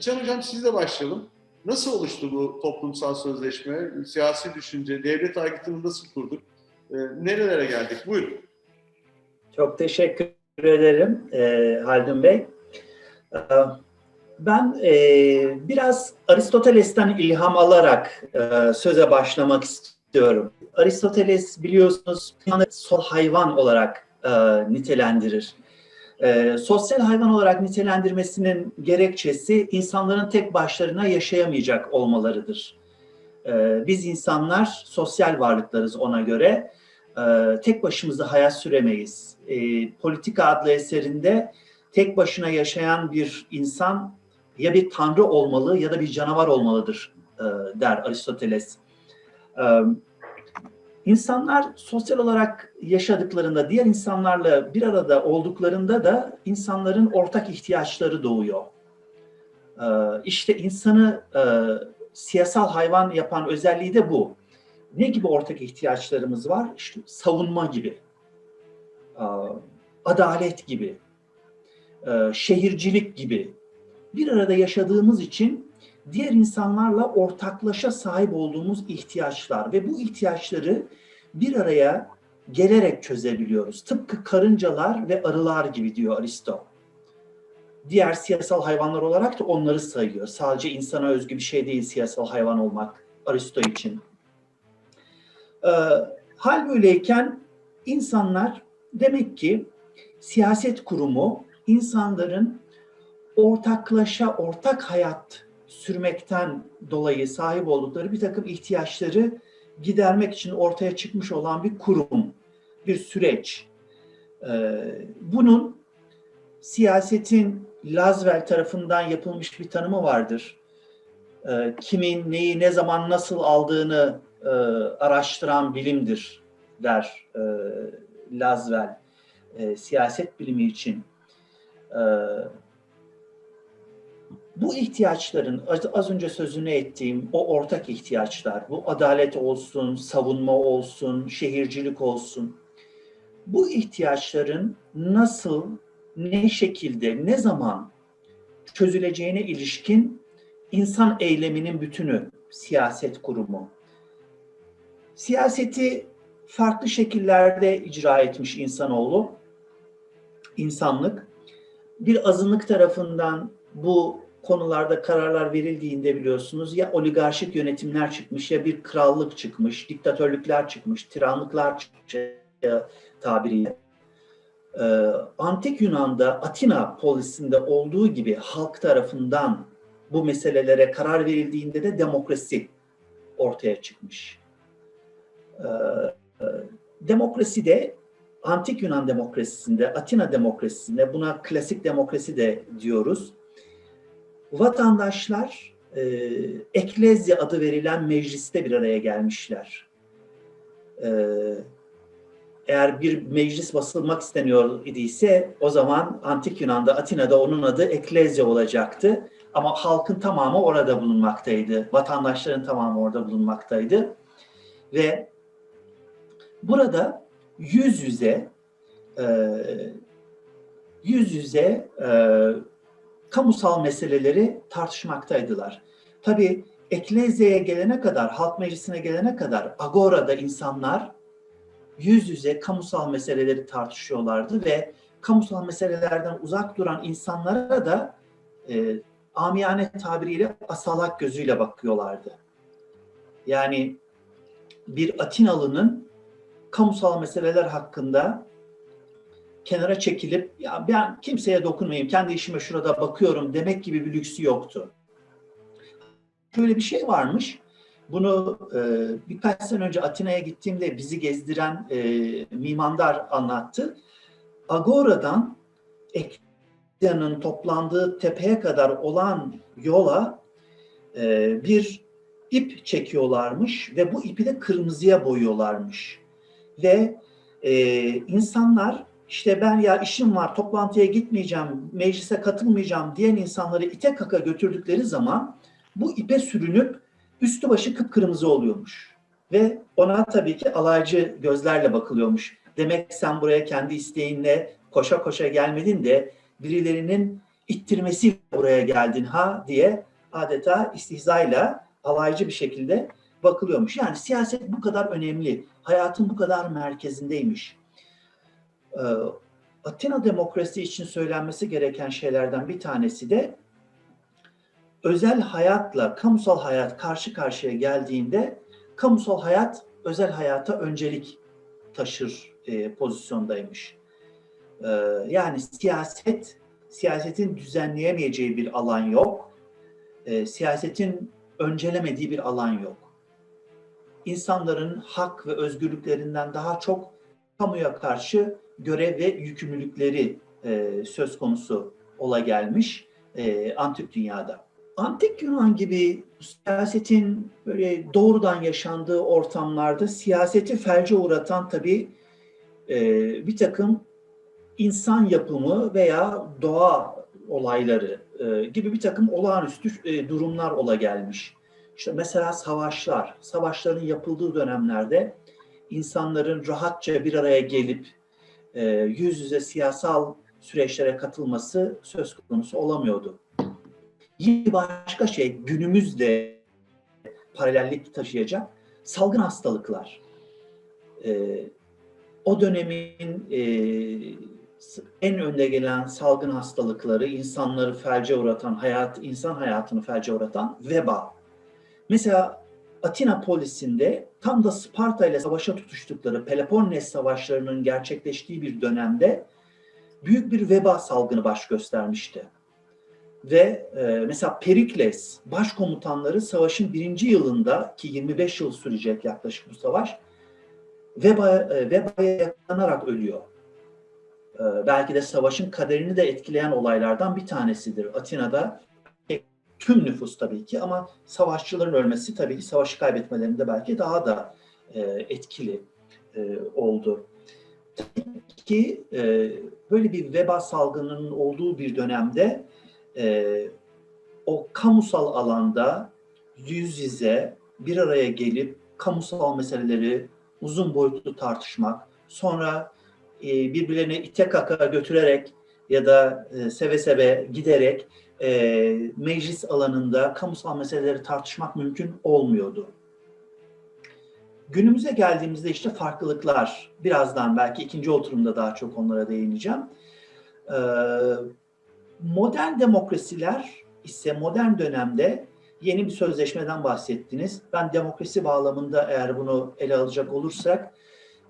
Biçen Hocam sizle başlayalım. Nasıl oluştu bu toplumsal sözleşme, siyasi düşünce, devlet aygıtını nasıl kurduk? E, nerelere geldik? Buyurun. Çok teşekkür ederim e, Haldun Bey. E, ben e, biraz Aristoteles'ten ilham alarak e, söze başlamak istiyorum. Aristoteles biliyorsunuz sol hayvan olarak e, nitelendirir. E, sosyal hayvan olarak nitelendirmesinin gerekçesi insanların tek başlarına yaşayamayacak olmalarıdır. E, biz insanlar sosyal varlıklarız ona göre. E, tek başımıza hayat süremeyiz. E, Politika adlı eserinde tek başına yaşayan bir insan ya bir tanrı olmalı ya da bir canavar olmalıdır e, der Aristoteles. E, insanlar sosyal olarak yaşadıklarında, diğer insanlarla bir arada olduklarında da insanların ortak ihtiyaçları doğuyor. E, işte insanı e, siyasal hayvan yapan özelliği de bu. Ne gibi ortak ihtiyaçlarımız var? İşte savunma gibi, e, adalet gibi, e, şehircilik gibi. Bir arada yaşadığımız için diğer insanlarla ortaklaşa sahip olduğumuz ihtiyaçlar ve bu ihtiyaçları bir araya gelerek çözebiliyoruz. Tıpkı karıncalar ve arılar gibi diyor Aristo. Diğer siyasal hayvanlar olarak da onları sayıyor. Sadece insana özgü bir şey değil siyasal hayvan olmak Aristo için. Ee, hal böyleyken insanlar demek ki siyaset kurumu insanların ortaklaşa ortak hayat sürmekten dolayı sahip oldukları bir takım ihtiyaçları gidermek için ortaya çıkmış olan bir kurum, bir süreç. Ee, bunun siyasetin Laswell tarafından yapılmış bir tanımı vardır. Ee, kimin neyi ne zaman nasıl aldığını e, araştıran bilimdir der e, Laswell e, siyaset bilimi için. Bu ihtiyaçların az önce sözünü ettiğim o ortak ihtiyaçlar, bu adalet olsun, savunma olsun, şehircilik olsun, bu ihtiyaçların nasıl, ne şekilde, ne zaman çözüleceğine ilişkin insan eyleminin bütünü siyaset kurumu. Siyaseti farklı şekillerde icra etmiş insanoğlu, insanlık. Bir azınlık tarafından bu konularda kararlar verildiğinde biliyorsunuz ya oligarşik yönetimler çıkmış ya bir krallık çıkmış, diktatörlükler çıkmış, tiranlıklar çıkmış tabiriyle. Ee, Antik Yunan'da Atina polisinde olduğu gibi halk tarafından bu meselelere karar verildiğinde de demokrasi ortaya çıkmış. Ee, demokrasi de Antik Yunan demokrasisinde, Atina demokrasisinde, buna klasik demokrasi de diyoruz. Vatandaşlar e, eklezya adı verilen mecliste bir araya gelmişler. E, eğer bir meclis basılmak isteniyor idiyse o zaman Antik Yunan'da, Atina'da onun adı eklezya olacaktı. Ama halkın tamamı orada bulunmaktaydı. Vatandaşların tamamı orada bulunmaktaydı. Ve burada yüz yüze e, yüz yüze e, kamusal meseleleri tartışmaktaydılar. Tabii Eklezya'ya gelene kadar, halk meclisine gelene kadar Agora'da insanlar yüz yüze kamusal meseleleri tartışıyorlardı ve kamusal meselelerden uzak duran insanlara da e, amiyane tabiriyle asalak gözüyle bakıyorlardı. Yani bir Atinalı'nın kamusal meseleler hakkında kenara çekilip ya ben kimseye dokunmayayım, kendi işime şurada bakıyorum demek gibi bir lüksü yoktu. Şöyle bir şey varmış. Bunu e, birkaç sene önce Atina'ya gittiğimde bizi gezdiren e, mimandar anlattı. Agora'dan Eklezya'nın toplandığı tepeye kadar olan yola e, bir ip çekiyorlarmış ve bu ipi de kırmızıya boyuyorlarmış. Ve e, insanlar işte ben ya işim var toplantıya gitmeyeceğim, meclise katılmayacağım diyen insanları ite kaka götürdükleri zaman bu ipe sürünüp üstü başı kıpkırmızı oluyormuş. Ve ona tabii ki alaycı gözlerle bakılıyormuş. Demek sen buraya kendi isteğinle koşa koşa gelmedin de birilerinin ittirmesiyle buraya geldin ha diye adeta istihzayla alaycı bir şekilde bakılıyormuş. Yani siyaset bu kadar önemli, hayatın bu kadar merkezindeymiş. Ee, Atina demokrasi için söylenmesi gereken şeylerden bir tanesi de özel hayatla kamusal hayat karşı karşıya geldiğinde kamusal hayat özel hayata öncelik taşır e, pozisyondaymış. Ee, yani siyaset, siyasetin düzenleyemeyeceği bir alan yok. Ee, siyasetin öncelemediği bir alan yok. İnsanların hak ve özgürlüklerinden daha çok kamuya karşı görev ve yükümlülükleri e, söz konusu ola gelmiş e, antik dünyada. Antik Yunan gibi siyasetin böyle doğrudan yaşandığı ortamlarda siyaseti felce uğratan tabii e, bir takım insan yapımı veya doğa olayları e, gibi bir takım olağanüstü e, durumlar ola gelmiş. İşte mesela savaşlar, savaşların yapıldığı dönemlerde insanların rahatça bir araya gelip e, yüz yüze siyasal süreçlere katılması söz konusu olamıyordu. Yine başka şey günümüzde paralellik taşıyacak salgın hastalıklar. E, o dönemin e, en önde gelen salgın hastalıkları, insanları felce uğratan, hayat, insan hayatını felce uğratan veba. Mesela Atina polisinde tam da Sparta ile savaşa tutuştukları Peloponnes savaşlarının gerçekleştiği bir dönemde büyük bir veba salgını baş göstermişti. Ve e, mesela Perikles başkomutanları savaşın birinci yılında ki 25 yıl sürecek yaklaşık bu savaş veba, e, vebaya yakalanarak ölüyor. E, belki de savaşın kaderini de etkileyen olaylardan bir tanesidir. Atina'da tüm nüfus tabii ki ama savaşçıların ölmesi tabii ki savaşı kaybetmelerinde belki daha da e, etkili e, oldu. Tabii ki e, böyle bir veba salgınının olduğu bir dönemde e, o kamusal alanda yüz yüze bir araya gelip kamusal meseleleri uzun boyutlu tartışmak, sonra e, birbirlerine ite kaka götürerek ya da e, seve seve giderek e, meclis alanında kamusal meseleleri tartışmak mümkün olmuyordu. Günümüze geldiğimizde işte farklılıklar, birazdan belki ikinci oturumda daha çok onlara değineceğim. E, modern demokrasiler ise modern dönemde yeni bir sözleşmeden bahsettiniz. Ben demokrasi bağlamında eğer bunu ele alacak olursak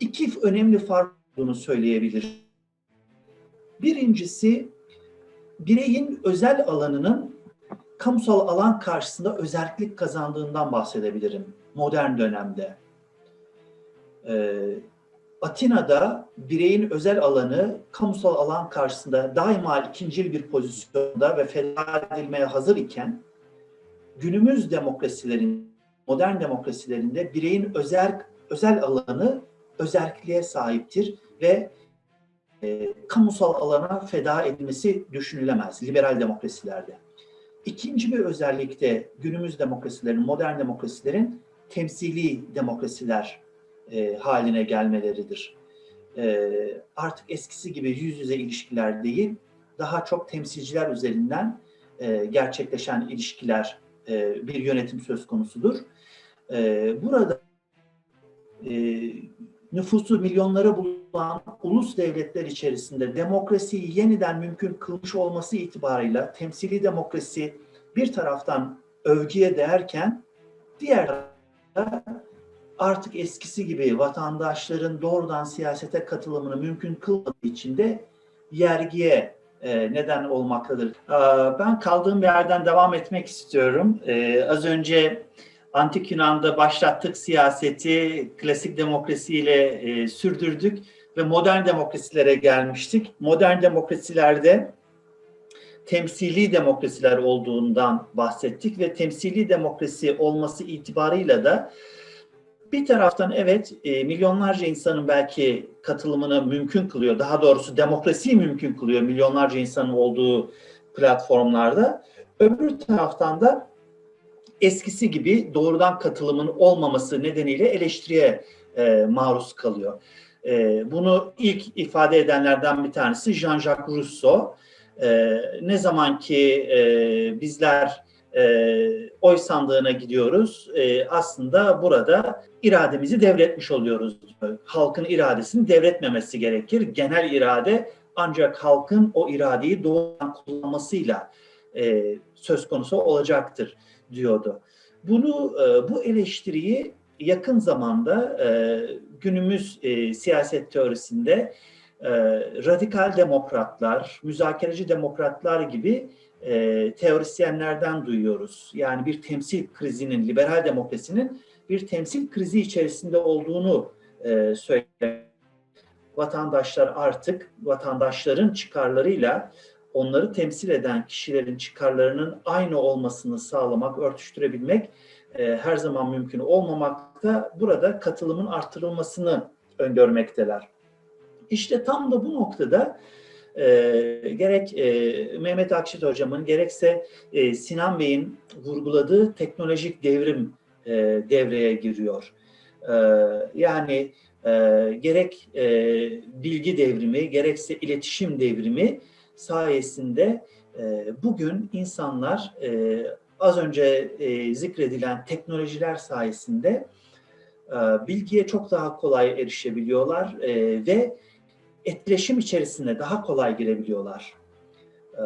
iki önemli fark olduğunu söyleyebilirim. Birincisi bireyin özel alanının kamusal alan karşısında özellik kazandığından bahsedebilirim modern dönemde. Ee, Atina'da bireyin özel alanı kamusal alan karşısında daima ikincil bir pozisyonda ve feda edilmeye hazır iken günümüz demokrasilerin, modern demokrasilerinde bireyin özel özel alanı özelliğe sahiptir ve e, kamusal alana feda edilmesi düşünülemez liberal demokrasilerde. İkinci bir özellik de günümüz demokrasilerin, modern demokrasilerin temsili demokrasiler e, haline gelmeleridir. E, artık eskisi gibi yüz yüze ilişkiler değil, daha çok temsilciler üzerinden e, gerçekleşen ilişkiler e, bir yönetim söz konusudur. E, burada e, nüfusu milyonlara bulan ulus devletler içerisinde demokrasiyi yeniden mümkün kılmış olması itibarıyla temsili demokrasi bir taraftan övgüye değerken diğer taraftan artık eskisi gibi vatandaşların doğrudan siyasete katılımını mümkün kılmadığı için de yergiye e, neden olmaktadır. E, ben kaldığım yerden devam etmek istiyorum. E, az önce Antik Yunan'da başlattık siyaseti, klasik demokrasiyle sürdürdük ve modern demokrasilere gelmiştik. Modern demokrasilerde temsili demokrasiler olduğundan bahsettik ve temsili demokrasi olması itibarıyla da bir taraftan evet e, milyonlarca insanın belki katılımını mümkün kılıyor. Daha doğrusu demokrasiyi mümkün kılıyor milyonlarca insanın olduğu platformlarda. Öbür taraftan da eskisi gibi doğrudan katılımın olmaması nedeniyle eleştiriye e, maruz kalıyor. E, bunu ilk ifade edenlerden bir tanesi Jean-Jacques Rousseau. e, ne zaman ki e, bizler e, oy sandığına gidiyoruz, e, aslında burada irademizi devretmiş oluyoruz. Halkın iradesini devretmemesi gerekir. Genel irade ancak halkın o iradeyi doğrudan kullanmasıyla e, söz konusu olacaktır diyordu. Bunu e, bu eleştiriyi yakın zamanda e, günümüz e, siyaset teorisinde e, radikal demokratlar, müzakereci demokratlar gibi e, teorisyenlerden duyuyoruz. Yani bir temsil krizinin, liberal demokrasinin bir temsil krizi içerisinde olduğunu e, söyler. Vatandaşlar artık vatandaşların çıkarlarıyla onları temsil eden kişilerin çıkarlarının aynı olmasını sağlamak, örtüştürebilmek e, her zaman mümkün olmamakta. Burada katılımın artırılmasını öngörmekteler. İşte tam da bu noktada e, gerek e, Mehmet Akşit hocamın gerekse e, Sinan Bey'in vurguladığı teknolojik devrim e, devreye giriyor. E, yani e, gerek e, bilgi devrimi gerekse iletişim devrimi sayesinde e, bugün insanlar e, az önce e, zikredilen teknolojiler sayesinde e, bilgiye çok daha kolay erişebiliyorlar e, ve etkileşim içerisine daha kolay girebiliyorlar. E,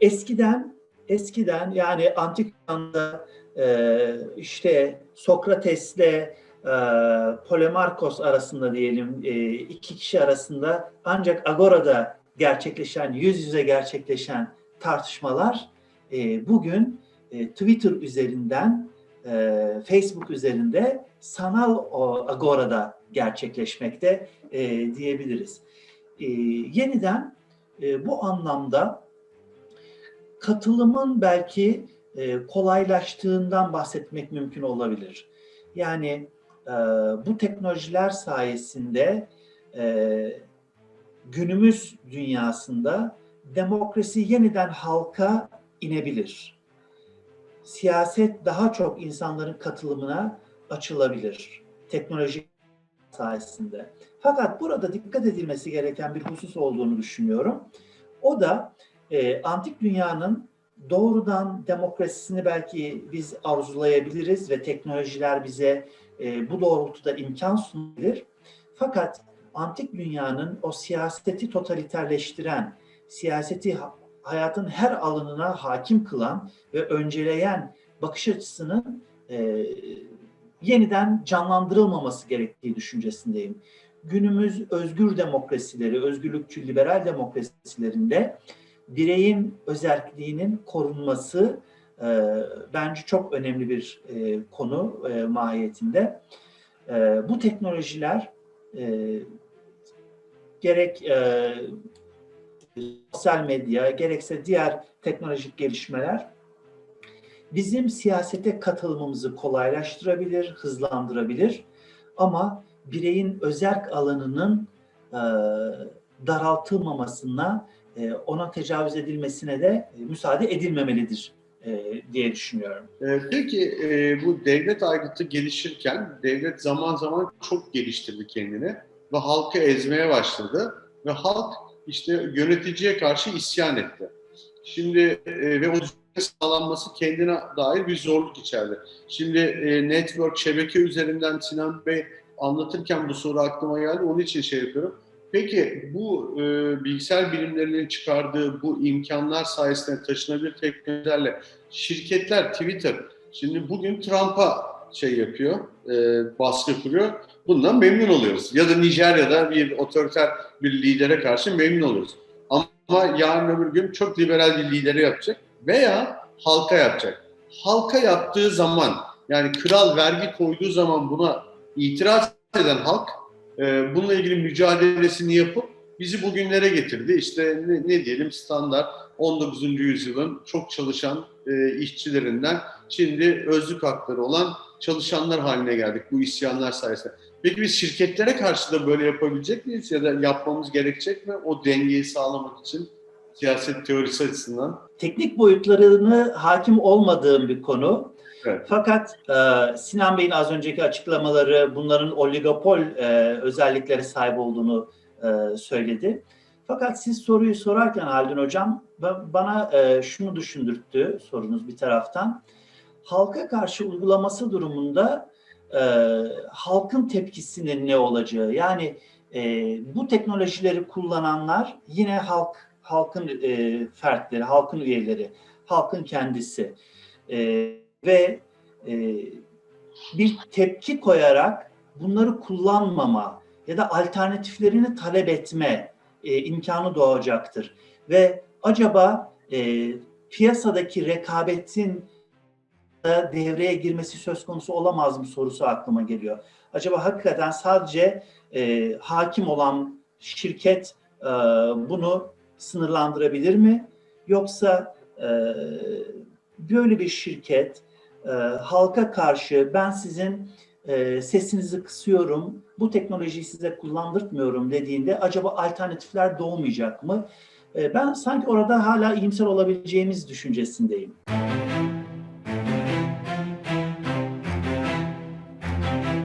eskiden eskiden yani antik Yunan'da e, işte Sokrates'le e, Polemarkos arasında diyelim e, iki kişi arasında ancak Agora'da gerçekleşen, yüz yüze gerçekleşen tartışmalar e, bugün e, Twitter üzerinden, e, Facebook üzerinde sanal o, agorada gerçekleşmekte e, diyebiliriz. E, yeniden e, bu anlamda katılımın belki e, kolaylaştığından bahsetmek mümkün olabilir. Yani e, bu teknolojiler sayesinde e, günümüz dünyasında demokrasi yeniden halka inebilir. Siyaset daha çok insanların katılımına açılabilir. Teknoloji sayesinde. Fakat burada dikkat edilmesi gereken bir husus olduğunu düşünüyorum. O da e, antik dünyanın doğrudan demokrasisini belki biz arzulayabiliriz ve teknolojiler bize e, bu doğrultuda imkan sunabilir. Fakat antik dünyanın o siyaseti totaliterleştiren, siyaseti hayatın her alanına hakim kılan ve önceleyen bakış açısının e, yeniden canlandırılmaması gerektiği düşüncesindeyim. Günümüz özgür demokrasileri, özgürlükçü liberal demokrasilerinde bireyin özelliğinin korunması e, bence çok önemli bir e, konu e, mahiyetinde. E, bu teknolojiler e, gerek e, sosyal medya, gerekse diğer teknolojik gelişmeler bizim siyasete katılımımızı kolaylaştırabilir, hızlandırabilir. Ama bireyin özerk alanının e, daraltılmamasına, e, ona tecavüz edilmesine de e, müsaade edilmemelidir e, diye düşünüyorum. E, peki e, bu devlet aygıtı gelişirken devlet zaman zaman çok geliştirdi kendini ve halkı ezmeye başladı ve halk işte yöneticiye karşı isyan etti. Şimdi e, ve o sağlanması kendine dair bir zorluk içerdi. Şimdi e, network, şebeke üzerinden Sinan Bey anlatırken bu soru aklıma geldi. Onun için şey yapıyorum. Peki bu e, bilgisayar bilimlerinin çıkardığı bu imkanlar sayesinde taşınabilir teknolojilerle şirketler Twitter şimdi bugün Trump'a şey yapıyor, e, baskı kuruyor. Bundan memnun oluyoruz. Ya da Nijerya'da bir otoriter bir lidere karşı memnun oluyoruz. Ama yarın öbür gün çok liberal bir lideri yapacak veya halka yapacak. Halka yaptığı zaman yani kral vergi koyduğu zaman buna itiraz eden halk e, bununla ilgili mücadelesini yapıp bizi bugünlere getirdi. İşte ne, ne diyelim standart 19. yüzyılın çok çalışan e, işçilerinden şimdi özlük hakları olan çalışanlar haline geldik bu isyanlar sayesinde. Peki biz şirketlere karşı da böyle yapabilecek miyiz ya da yapmamız gerekecek mi o dengeyi sağlamak için siyaset teorisi açısından? Teknik boyutlarını hakim olmadığım bir konu. Evet. Fakat e, Sinan Bey'in az önceki açıklamaları bunların oligopol e, özelliklere sahip olduğunu e, söyledi. Fakat siz soruyu sorarken Haldun Hocam ba- bana e, şunu düşündürttü sorunuz bir taraftan. Halka karşı uygulaması durumunda e, halkın tepkisinin ne olacağı yani e, bu teknolojileri kullananlar yine halk halkın e, fertleri, halkın üyeleri, halkın kendisi E, ve e, bir tepki koyarak bunları kullanmama ya da alternatiflerini talep etme e, imkanı doğacaktır. Ve acaba e, piyasadaki rekabetin devreye girmesi söz konusu olamaz mı sorusu aklıma geliyor. Acaba hakikaten sadece e, hakim olan şirket e, bunu sınırlandırabilir mi? Yoksa e, böyle bir şirket e, halka karşı ben sizin e, sesinizi kısıyorum, bu teknolojiyi size kullandırtmıyorum dediğinde acaba alternatifler doğmayacak mı? E, ben sanki orada hala iyimser olabileceğimiz düşüncesindeyim.